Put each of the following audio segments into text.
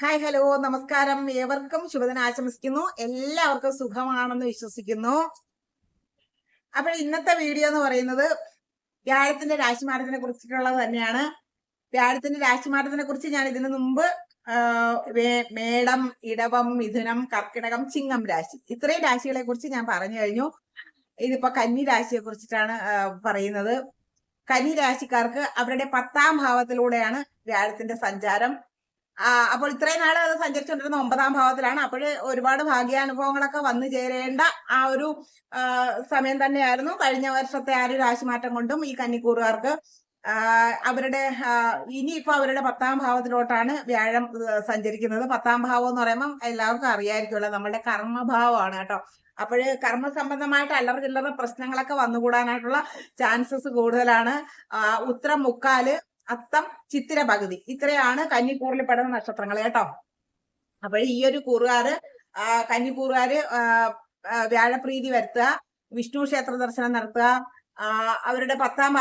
Hi hello നമസ്കാരം. ഏവർക്കും ശുഭദിനം ആശംസിക്കുന്നു. എല്ലാവർക്കും സുഖമാണെന്ന് വിശ്വസിക്കുന്നു. അപ്പോൾ ഇന്നത്തെ വീഡിയോ എന്ന് പറയുന്നത് വ്യാഴത്തിന്റെ രാശിമാറ്റത്തിനെ കുറിച്ചിട്ടുള്ളത് തന്നെയാണ്. വ്യാഴത്തിന്റെ രാശിമാറ്റത്തിനെ കുറിച്ച് ഞാൻ ഇതിനു മുമ്പ് മേടം ഇടവം മിഥുനം കർക്കിടകം ചിങ്ങം രാശി ഇത്രയും രാശികളെ കുറിച്ച് ഞാൻ പറഞ്ഞു കഴിഞ്ഞു. ഇതിപ്പോ കന്നി രാശിയെ കുറിച്ചിട്ടാണ് പറയുന്നത്. കന്നി രാശിക്കാർക്ക് അവരുടെ പത്താം ഭാവത്തിലൂടെയാണ് വ്യാഴത്തിന്റെ സഞ്ചാരം. അപ്പോൾ ഇത്രയും നാൾ അത് സഞ്ചരിച്ചുകൊണ്ടിരുന്ന ഒമ്പതാം ഭാവത്തിലാണ്. അപ്പോൾ ഒരുപാട് ഭാഗ്യാനുഭവങ്ങളൊക്കെ വന്നു ചേരേണ്ട ആ ഒരു സമയം തന്നെയായിരുന്നു. കഴിഞ്ഞ വർഷത്തെ ആ ഒരു രാശിമാറ്റം കൊണ്ടും ഈ കന്നിക്കൂറുകാർക്ക് അവരുടെ ഇനിയിപ്പോ അവരുടെ പത്താം ഭാവത്തിലോട്ടാണ് വ്യാഴം സഞ്ചരിക്കുന്നത്. പത്താം ഭാവം എന്ന് പറയുമ്പോൾ എല്ലാവർക്കും അറിയായിരിക്കുമല്ലോ നമ്മുടെ കർമ്മഭാവമാണ് കേട്ടോ. അപ്പോൾ കർമ്മ സംബന്ധമായിട്ട് അല്ലറ ചില്ലറ പ്രശ്നങ്ങളൊക്കെ വന്നുകൂടാനായിട്ടുള്ള ചാൻസസ് കൂടുതലാണ്. ഉത്തരം മുക്കാൽ അത്തം ചിത്തിര പകുതി. ഇത്രയാണ് കന്നിക്കൂറിൽ പെടുന്ന നക്ഷത്രങ്ങൾ കേട്ടോ. അപ്പോൾ ഈ ഒരു കൂറുകാര് കന്നിക്കൂറുകാര് വ്യാഴപ്രീതി വരുത്തുക വിഷ്ണു ക്ഷേത്ര ദർശനം നടത്തുക അവരുടെ പത്താം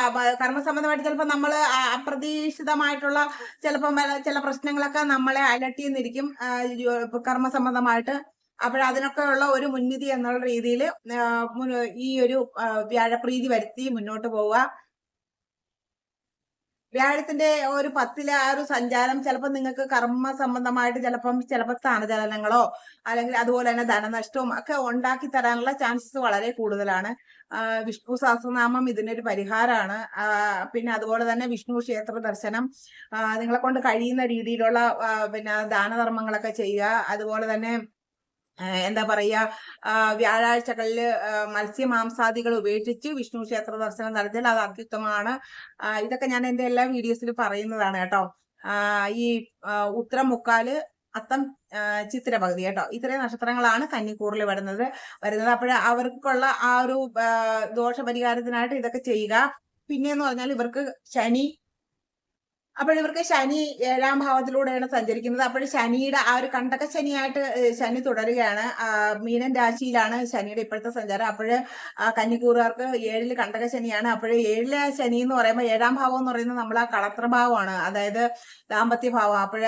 കർമ്മസംബന്ധമായിട്ട് ചിലപ്പോൾ നമ്മൾ അപ്രതീക്ഷിതമായിട്ടുള്ള ചിലപ്പം ചില പ്രശ്നങ്ങളൊക്കെ നമ്മളെ അലട്ടിന്നിരിക്കും കർമ്മസംബന്ധമായിട്ട്. അപ്പോൾ അതിനൊക്കെ ഉള്ള ഒരു മുൻവിധി എന്നുള്ള രീതിയിൽ ഈ ഒരു വ്യാഴപ്രീതി വരുത്തി മുന്നോട്ട് പോവുക. വ്യാഴത്തിന്റെ ഒരു പത്തിലെ ആ ഒരു സഞ്ചാരം ചിലപ്പോൾ നിങ്ങൾക്ക് കർമ്മ സംബന്ധമായിട്ട് ചിലപ്പം ചിലപ്പോൾ സ്ഥാനചലനങ്ങളോ അല്ലെങ്കിൽ അതുപോലെ തന്നെ ധനനഷ്ടവും ഒക്കെ ഉണ്ടാക്കി തരാനുള്ള ചാൻസസ് വളരെ കൂടുതലാണ്. വിഷ്ണു സഹസ്രനാമം ഇതിനൊരു പരിഹാരമാണ്. പിന്നെ അതുപോലെ തന്നെ വിഷ്ണു ക്ഷേത്ര ദർശനം നിങ്ങളെ കൊണ്ട് കഴിയുന്ന രീതിയിലുള്ള പിന്നെ ദാനധർമ്മങ്ങളൊക്കെ ചെയ്യുക. അതുപോലെ തന്നെ എന്താ പറയുക വ്യാഴാഴ്ചകളിൽ മത്സ്യമാംസാദികൾ ഉപേക്ഷിച്ച് വിഷ്ണു ക്ഷേത്ര ദർശനം നടത്തിയാൽ അത് അത്യുത്തമമാണ്. ഇതൊക്കെ ഞാൻ എന്റെ എല്ലാ വീഡിയോസിൽ പറയുന്നതാണ് കേട്ടോ. ഈ ഉത്തരം മുക്കാൽ അത്തം ചിത്രപകുതി പകുതി കേട്ടോ. ഇത്രയും നക്ഷത്രങ്ങളാണ് കന്നിക്കൂറിൽ വരുന്നത്. വരുന്നത് അപ്പോൾ അവർക്കുള്ള ആ ഒരു ദോഷപരിഹാരത്തിനായിട്ട് ഇതൊക്കെ ചെയ്യുക. പിന്നെന്ന് പറഞ്ഞാൽ ഇവർക്ക് ശനി അപ്പോൾ ഇവർക്ക് ശനി ഏഴാം ഭാവത്തിലൂടെയാണ് സഞ്ചരിക്കുന്നത്. അപ്പോൾ ശനിയുടെ ആ ഒരു കണ്ടക ശനിയായിട്ട് ശനി തുടരുകയാണ്. മീനൻ രാശിയിലാണ് ശനിയുടെ ഇപ്പോഴത്തെ സഞ്ചാരം. അപ്പോൾ കന്നിക്കൂറുകാർക്ക് ഏഴിൽ കണ്ടക ശനിയാണ്. അപ്പോൾ ഏഴിലെ ശനി എന്ന് പറയുമ്പോൾ ഏഴാം ഭാവം എന്ന് പറയുന്നത് നമ്മൾ ആ കളത്രഭാവമാണ്. അതായത് ദാമ്പത്യ ഭാവം. അപ്പോൾ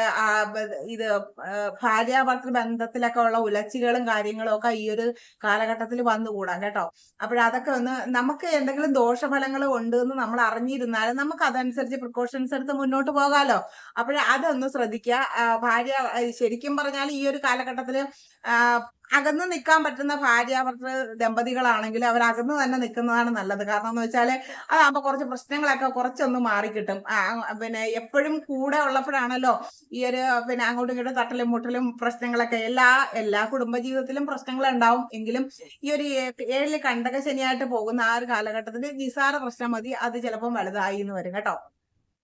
ഇത് ഭാര്യാഭർത്തൃ ബന്ധത്തിലൊക്കെ ഉള്ള ഉലച്ചികളും കാര്യങ്ങളും ഒക്കെ ഈ ഒരു കാലഘട്ടത്തിൽ വന്നുകൂടാം കേട്ടോ. അപ്പോൾ അതൊക്കെ ഒന്ന് നമുക്ക് എന്തെങ്കിലും ദോഷഫലങ്ങൾ ഉണ്ട് എന്ന് നമ്മൾ അറിഞ്ഞിരുന്നാലും നമുക്ക് അതനുസരിച്ച് പ്രിക്കോഷൻസ് എടുത്ത് മുന്നോട്ട് പോകാലോ? അപ്പോൾ അതൊന്ന് ശ്രദ്ധിക്കുക ഭാര്യ ശരിക്കും പറഞ്ഞാൽ ഈ ഒരു കാലഘട്ടത്തിൽ അകന്ന് നിൽക്കാൻ പറ്റുന്ന ഭാര്യാഭർത്തൃ ദമ്പതികളാണെങ്കിൽ അവർ തന്നെ നിൽക്കുന്നതാണ് നല്ലത്. കാരണം എന്ന് വെച്ചാൽ അതാകുമ്പോൾ കുറച്ച് പ്രശ്നങ്ങളൊക്കെ കുറച്ചൊന്ന് മാറിക്കിട്ടും. പിന്നെ എപ്പോഴും കൂടെ ഉള്ളപ്പോഴാണല്ലോ ഈ ഒരു പിന്നെ അങ്ങോട്ടും ഇങ്ങോട്ടും തട്ടലും മുട്ടലും പ്രശ്നങ്ങളൊക്കെ എല്ലാ എല്ലാ കുടുംബജീവിതത്തിലും പ്രശ്നങ്ങൾ ഉണ്ടാവും എങ്കിലും ഈ ഒരു ഏഴിൽ കണ്ടക ശനിയായിട്ട് പോകുന്ന ആ ഒരു കാലഘട്ടത്തിൽ നിസാര പ്രശ്നം മതി. അത് ചിലപ്പം വലുതായി എന്ന് വരും. കേട്ടോ?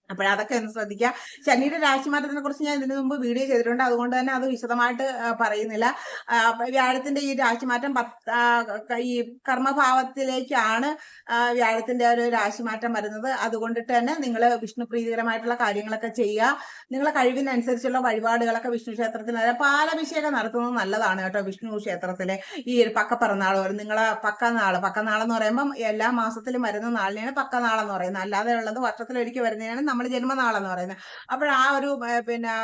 അപ്പോൾ അതൊക്കെ ഒന്ന് ശ്രദ്ധിക്കുക. ശനിയുടെ രാശിമാറ്റത്തിനെ കുറിച്ച് ഞാൻ ഇതിനു മുമ്പ് വീഡിയോ ചെയ്തിട്ടുണ്ട്. അതുകൊണ്ട് തന്നെ അത് വിശദമായിട്ട് പറയുന്നില്ല. വ്യാഴത്തിന്റെ ഈ രാശിമാറ്റം പത്ത് ഈ കർമ്മഭാവത്തിലേക്കാണ് വ്യാഴത്തിന്റെ ഒരു രാശിമാറ്റം വരുന്നത്. അതുകൊണ്ടിട്ട് തന്നെ നിങ്ങൾ വിഷ്ണു പ്രീതികരമായിട്ടുള്ള കാര്യങ്ങളൊക്കെ ചെയ്യുക. നിങ്ങളെ കഴിവിനനുസരിച്ചുള്ള വഴിപാടുകളൊക്കെ വിഷ്ണു ക്ഷേത്രത്തിൽ പാലഭിഷേകം നടത്തുന്നത് നല്ലതാണ് കേട്ടോ വിഷ്ണു ക്ഷേത്രത്തിലെ. ഈ ഒരു പക്കപ്പിറന്നാൾ വരും നിങ്ങളെ പക്കനാൾ പക്കനാളെന്ന് പറയുമ്പം എല്ലാ മാസത്തിലും വരുന്ന നാളിനെയാണ് പക്കനാളെന്ന് പറയുന്നത്. അല്ലാതെ ഉള്ളത് വർഷത്തിലൊരിക്കൽ വരുന്നതിനാണ് നമ്മൾ ജന്മനാളെന്ന് പറയുന്നത്. അപ്പോൾ ആ ഒരു പിന്നെ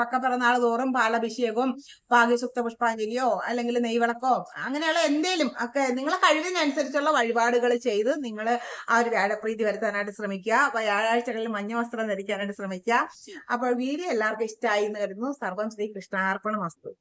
പക്ക പക്കപ്പിറന്നാൾ തോറും പാലഭിഷേകവും ഭാഗ്യസുക്ത പുഷ്പാഞ്ജലിയോ അല്ലെങ്കിൽ നെയ്വിളക്കോ അങ്ങനെയുള്ള എന്തേലും ഒക്കെ നിങ്ങളെ കഴിവിനനുസരിച്ചുള്ള വഴിപാടുകൾ ചെയ്ത് നിങ്ങൾ ആ ഒരു വ്യാഴപ്രീതി വരുത്താനായിട്ട് ശ്രമിക്കുക. വ്യാഴാഴ്ചകളിൽ മഞ്ഞ വസ്ത്രം ധരിക്കാനായിട്ട് ശ്രമിക്കുക. അപ്പോൾ വീഡിയോ എല്ലാവർക്കും ഇഷ്ടമായി എന്ന് കരുതുന്നു. സർവം ശ്രീ കൃഷ്ണാർപ്പണ വസ്തു